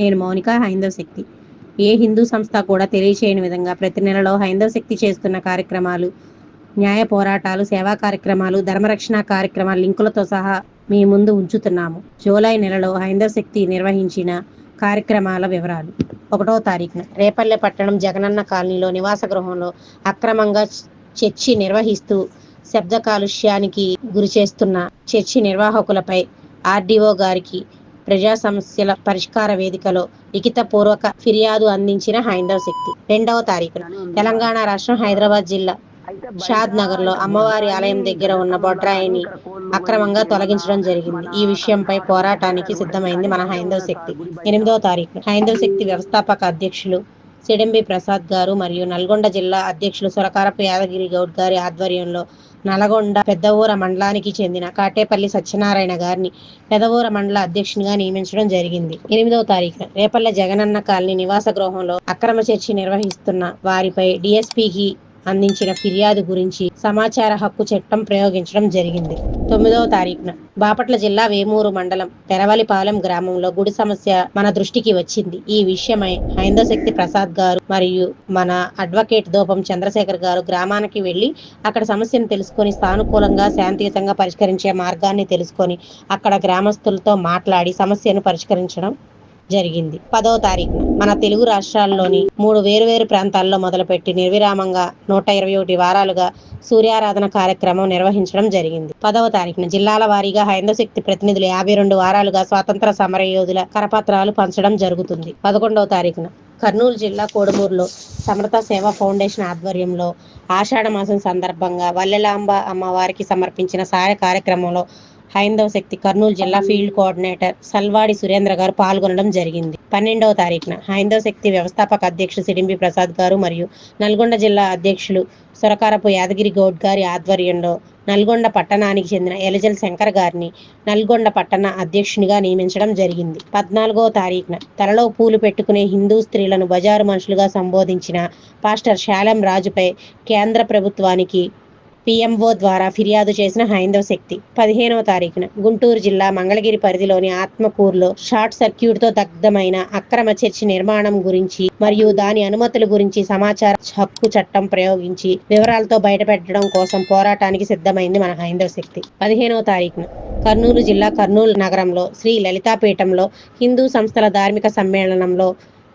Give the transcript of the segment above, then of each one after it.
నేను మౌనిక హైందవ శక్తి. ఏ హిందూ సంస్థ కూడా తెలియచేయని విధంగా ప్రతి నెలలో హైందవ శక్తి చేస్తున్న కార్యక్రమాలు న్యాయ పోరాటాలు సేవా కార్యక్రమాలు ధర్మరక్షణ కార్యక్రమాల లింకులతో సహా మీ ముందు ఉంచుతున్నాము. జూలై నెలలో హైందవ శక్తి నిర్వహించిన కార్యక్రమాల వివరాలు. ఒకటో తారీఖున రేపల్లె పట్టణం జగనన్న కాలనీలో నివాస గృహంలో అక్రమంగా చర్చి నిర్వహిస్తూ శబ్ద కాలుష్యానికి గురి చేస్తున్న చర్చి నిర్వాహకులపై ఆర్డీఓ గారికి ప్రజా సమస్యల పరిష్కార వేదికలో లిఖితపూర్వక ఫిర్యాదు అందించిన హైందవ శక్తి. రెండవ తారీఖున తెలంగాణ రాష్ట్రం హైదరాబాద్ జిల్లా షాద్ నగర్లో అమ్మవారి ఆలయం దగ్గర ఉన్న బొడ్రాయిని అక్రమంగా తొలగించడం జరిగింది. ఈ విషయంపై పోరాటానికి సిద్ధమైంది మన హైందవ శక్తి. ఎనిమిదవ తారీఖు హైందవ శక్తి వ్యవస్థాపక అధ్యక్షులు సిడంబి ప్రసాద్ గారు మరియు నల్గొండ జిల్లా అధ్యక్షులు సురకారపు యాదగిరి గౌడ్ గారి ఆధ్వర్యంలో నల్గొండ పెద్దవూర మండలానికి చెందిన కాటేపల్లి సత్యనారాయణ గారిని పెదవూర మండల అధ్యక్షునిగా నియమించడం జరిగింది. ఎనిమిదవ తారీఖున రేపల్లె జగనన్న కాలనీ నివాస గృహంలో అక్రమ చర్చి నిర్వహిస్తున్న వారిపై డిఎస్పీకి అందించిన ఫిర్యాదు గురించి సమాచార హక్కు చట్టం ప్రయోగించడం జరిగింది. తొమ్మిదవ తారీఖున బాపట్ల జిల్లా వేమూరు మండలం పెరవలిపాలెం గ్రామంలో గుడి సమస్య మన దృష్టికి వచ్చింది. ఈ విషయమై హైందశక్తి ప్రసాద్ గారు మరియు మన అడ్వకేట్ దోపం చంద్రశేఖర్ గారు గ్రామానికి వెళ్ళి అక్కడ సమస్యను తెలుసుకొని సానుకూలంగా శాంతియుతంగా పరిష్కరించే మార్గాన్ని తెలుసుకొని అక్కడ గ్రామస్తులతో మాట్లాడి సమస్యను పరిష్కరించడం జరిగింది. పదవ తారీఖున మన తెలుగు రాష్ట్రాల్లోని మూడు వేరువేరు ప్రాంతాల్లో మొదలుపెట్టి నిర్విరామంగా నూట ఇరవై ఒకటి వారాలుగా సూర్యారాధన కార్యక్రమం నిర్వహించడం జరిగింది. పదవ తారీఖున జిల్లాల వారీగా హైందవ శక్తి ప్రతినిధులు యాభై రెండు వారాలుగా స్వాతంత్ర సమరయోధుల కరపత్రాలు పంచడం జరుగుతుంది. పదకొండవ తారీఖున కర్నూలు జిల్లా కోడుమూరులో సమరత సేవా ఫౌండేషన్ ఆధ్వర్యంలో ఆషాఢ మాసం సందర్భంగా వల్లెలాంబ అమ్మవారికి సమర్పించిన సాయ కార్యక్రమంలో హైందవ శక్తి కర్నూలు జిల్లా ఫీల్డ్ కోఆర్డినేటర్ సల్వాడి సురేంద్ర గారు పాల్గొనడం జరిగింది. పన్నెండవ తారీఖున హైందవ శక్తి వ్యవస్థాపక అధ్యక్షుడు సిడింబి ప్రసాద్ గారు మరియు నల్గొండ జిల్లా అధ్యక్షులు సురకారపు యాదగిరి గౌడ్ గారి ఆధ్వర్యంలో నల్గొండ పట్టణానికి చెందిన ఎలజల్ శంకర్ గారిని నల్గొండ పట్టణ అధ్యక్షునిగా నియమించడం జరిగింది. పద్నాలుగవ తారీఖున తలలో పూలు పెట్టుకునే హిందూ స్త్రీలను బజారు మనుషులుగా సంబోధించిన పాస్టర్ శాలం రాజుపై కేంద్ర ప్రభుత్వానికి పిఎంఓ ద్వారా ఫిర్యాదు చేసిన హైందవ శక్తి. పదిహేనవ తారీఖున గుంటూరు జిల్లా మంగళగిరి పరిధిలోని ఆత్మకూరులో షార్ట్ సర్క్యూట్తో దగ్ధమైన అక్రమ చర్చి నిర్మాణం గురించి మరియు దాని అనుమతుల గురించి సమాచార హక్కు చట్టం ప్రయోగించి వివరాలతో బయటపెట్టడం కోసం పోరాటానికి సిద్ధమైంది మన హైందవ శక్తి. పదిహేనవ తారీఖున కర్నూలు జిల్లా కర్నూలు నగరంలో శ్రీ లలితాపీఠంలో హిందూ సంస్థల ధార్మిక సమ్మేళనంలో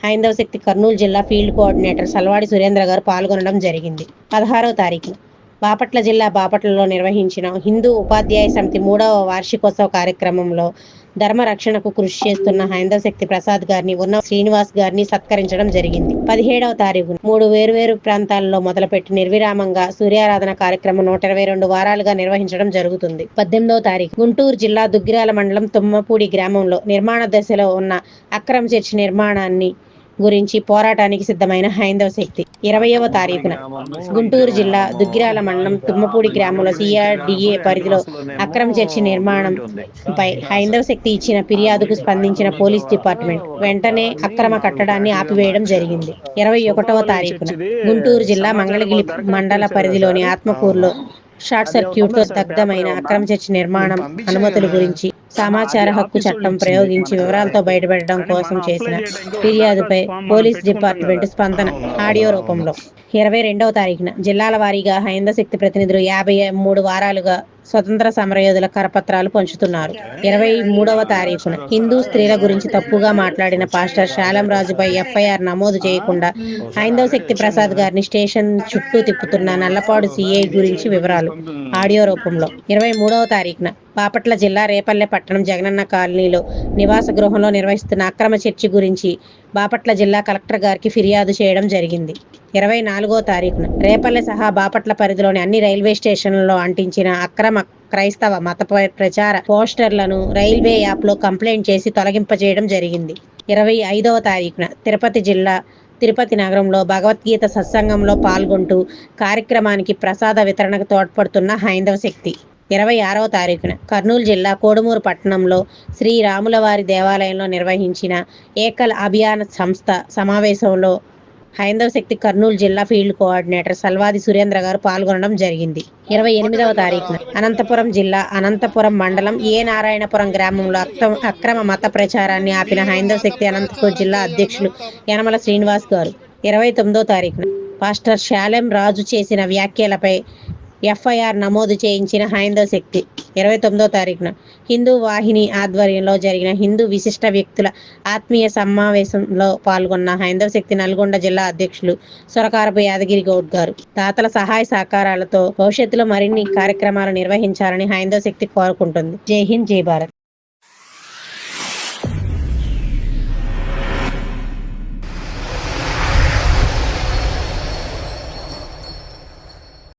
హైందవ శక్తి కర్నూలు జిల్లా ఫీల్డ్ కోఆర్డినేటర్ సల్వాడి సురేంద్ర గారు పాల్గొనడం జరిగింది. పదహారవ తారీఖున బాపట్ల జిల్లా బాపట్లలో నిర్వహించిన హిందూ ఉపాధ్యాయ సమితి మూడవ వార్షికోత్సవ కార్యక్రమంలో ధర్మ రక్షణకు కృషి చేస్తున్న హైందవ శక్తి ప్రసాద్ గారిని ఉన్న శ్రీనివాస్ గారిని సత్కరించడం జరిగింది. పదిహేడవ తారీఖు మూడు వేరువేరు ప్రాంతాల్లో మొదలుపెట్టి నిర్విరామంగా సూర్యారాధన కార్యక్రమం నూట ఇరవై రెండు వారాలుగా నిర్వహించడం జరుగుతుంది. పద్దెనిమిదవ తారీఖు గుంటూరు జిల్లా దుగ్గిరాల మండలం తుమ్మపూడి గ్రామంలో నిర్మాణ దశలో ఉన్న అక్రమ చర్చి నిర్మాణాన్ని గురించి పోరాటానికి సిద్ధమైన హైందవ శక్తి. ఇరవయవ తారీఖున గుంటూరు జిల్లా దుగ్గిరాల మండలం తుమ్మపూడి గ్రామంలో సిఆర్డిఏ పరిధిలో అక్రమ చర్చి నిర్మాణం పై హైందవ శక్తి ఇచ్చిన ఫిర్యాదుకు స్పందించిన పోలీస్ డిపార్ట్మెంట్ వెంటనే అక్రమ కట్టడాన్ని ఆపివేయడం జరిగింది. ఇరవై ఒకటవ తారీఖున గుంటూరు జిల్లా మంగళగిరి మండల పరిధిలోని ఆత్మకూరులో షార్ట్ సర్క్యూట్తో దగ్ధమైన అక్రమ చర్చి నిర్మాణం అనుమతుల గురించి సమాచార హక్కు చట్టం ప్రయోగించి వివరాలతో బయటపెట్టడం కోసం చేసిన ఫిర్యాదుపై పోలీస్ డిపార్ట్మెంట్ స్పందన ఆడియో రూపంలో. ఇరవై రెండవ తారీఖున జిల్లాల వారీగా హైంద శక్తి ప్రతినిధులు యాభై మూడు వారాలుగా స్వతంత్ర సమరయోధుల కరపత్రాలు పంచుతున్నారు. ఇరవై మూడవ తారీఖున హిందూ స్త్రీల గురించి తప్పుగా మాట్లాడిన పాస్టర్ శాలం రాజుపై ఎఫ్ఐఆర్ నమోదు చేయకుండా హైందవ శక్తి ప్రసాద్ గారిని స్టేషన్ చుట్టూ తిప్పుతున్న నల్లపాడు సిఐ గురించి వివరాలు. ఆడియో రూపంలో ఇరవై మూడవ తారీఖున బాపట్ల జిల్లా రేపల్లె పట్టణం జగనన్న కాలనీలో నివాస గృహంలో నిర్వహిస్తున్న అక్రమ చర్చి గురించి బాపట్ల జిల్లా కలెక్టర్ గారికి ఫిర్యాదు చేయడం జరిగింది. ఇరవై నాలుగో తారీఖున రేపల్లె సహా బాపట్ల పరిధిలోని అన్ని రైల్వే స్టేషన్లలో అంటించిన అక్రమ క్రైస్తవ మత ప్రచార పోస్టర్లను రైల్వే యాప్లో కంప్లైంట్ చేసి తొలగింపజేయడం జరిగింది. ఇరవై ఐదవ తారీఖున తిరుపతి జిల్లా తిరుపతి నగరంలో భగవద్గీత సత్సంగంలో పాల్గొంటూ కార్యక్రమానికి ప్రసాద వితరణకు తోడ్పడుతున్న హైందవ శక్తి ఇరవై ఆరవ తారీఖున కర్నూలు జిల్లా కోడుమూరు పట్టణంలో శ్రీరాములవారి దేవాలయంలో నిర్వహించిన ఏకల్ అభియాన్ సంస్థ సమావేశంలో హైందవ శక్తి కర్నూలు జిల్లా ఫీల్డ్ కోఆర్డినేటర్ సల్వాది సురేంద్ర గారు పాల్గొనడం జరిగింది. ఇరవై ఎనిమిదవ తారీఖున అనంతపురం జిల్లా అనంతపురం మండలం ఏ నారాయణపురం గ్రామంలో అక్రమ అక్రమ మత ప్రచారాన్ని ఆపిన హైందవ శక్తి అనంతపురం జిల్లా అధ్యక్షులు యనమల శ్రీనివాస్ గారు. ఇరవై తొమ్మిదో తారీఖున పాస్టర్ శాలెం రాజు చేసిన వ్యాఖ్యలపై ఎఫ్ఐఆర్ నమోదు చేయించిన హైందవ శక్తి. ఇరవై తొమ్మిదో తారీఖున హిందూ వాహిని ఆధ్వర్యంలో జరిగిన హిందూ విశిష్ట వ్యక్తుల ఆత్మీయ సమావేశంలో పాల్గొన్న హైందవ శక్తి నల్గొండ జిల్లా అధ్యక్షులు సొరకారపు యాదగిరి గౌడ్ గారు. దాతల సహాయ సహకారాలతో భవిష్యత్తులో మరిన్ని కార్యక్రమాలు నిర్వహించాలని హైందవ శక్తి కోరుకుంటుంది. జై హింద్ జై భారత్.